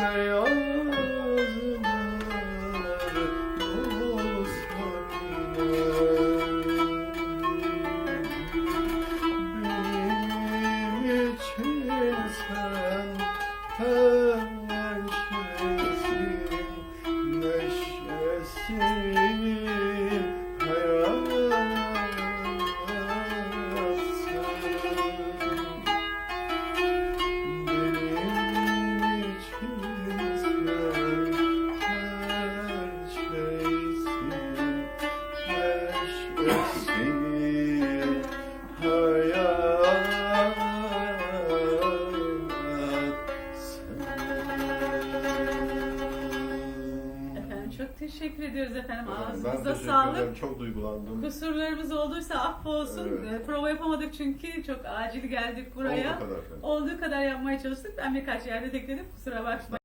没有。Teşekkür ediyoruz efendim. Ağzınıza sağlık. ederim. Çok duygulandım. Kusurlarımız olduysa affolsun. Evet. Ee, Prova yapamadık çünkü çok acil geldik buraya. Olduğu kadar efendim. Olduğu kadar yapmaya çalıştık. Ben birkaç yerde tekledim. Kusura bakmayın.